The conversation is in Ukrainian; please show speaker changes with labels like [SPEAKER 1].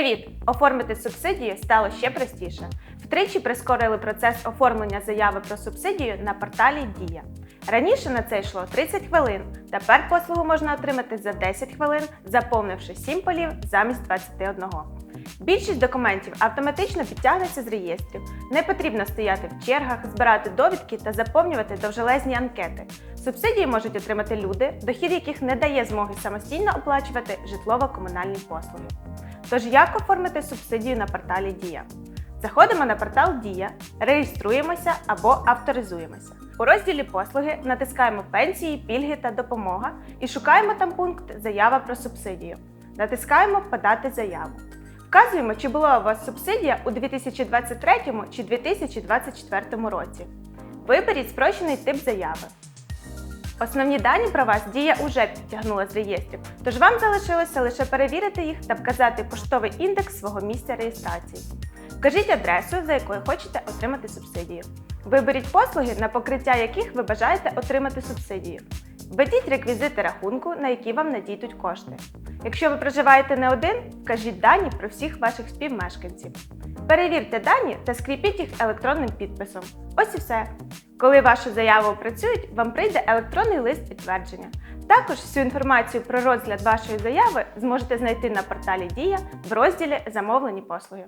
[SPEAKER 1] Привіт! Оформити субсидію стало ще простіше. Втричі прискорили процес оформлення заяви про субсидію на порталі Дія. Раніше на це йшло 30 хвилин. Тепер послугу можна отримати за 10 хвилин, заповнивши 7 полів замість 21. Більшість документів автоматично підтягнеться з реєстрів. Не потрібно стояти в чергах, збирати довідки та заповнювати довжелезні анкети. Субсидії можуть отримати люди, дохід яких не дає змоги самостійно оплачувати житлово-комунальні послуги. Тож як оформити субсидію на порталі Дія? Заходимо на портал Дія, реєструємося або авторизуємося. У розділі Послуги натискаємо Пенсії, пільги та допомога і шукаємо там пункт Заява про субсидію. Натискаємо Подати заяву. Вказуємо, чи була у вас субсидія у 2023 чи 2024 році. Виберіть спрощений тип заяви. Основні дані про вас дія уже підтягнула з реєстрів, тож вам залишилося лише перевірити їх та вказати поштовий індекс свого місця реєстрації. Вкажіть адресу, за якою хочете отримати субсидію. Виберіть послуги, на покриття яких ви бажаєте отримати субсидію. Введіть реквізити рахунку, на які вам надійдуть кошти. Якщо ви проживаєте не один, вкажіть дані про всіх ваших співмешканців. Перевірте дані та скріпіть їх електронним підписом. Ось і все. Коли вашу заяву опрацюють, вам прийде електронний лист підтвердження. Також всю інформацію про розгляд вашої заяви зможете знайти на порталі Дія в розділі Замовлені послуги.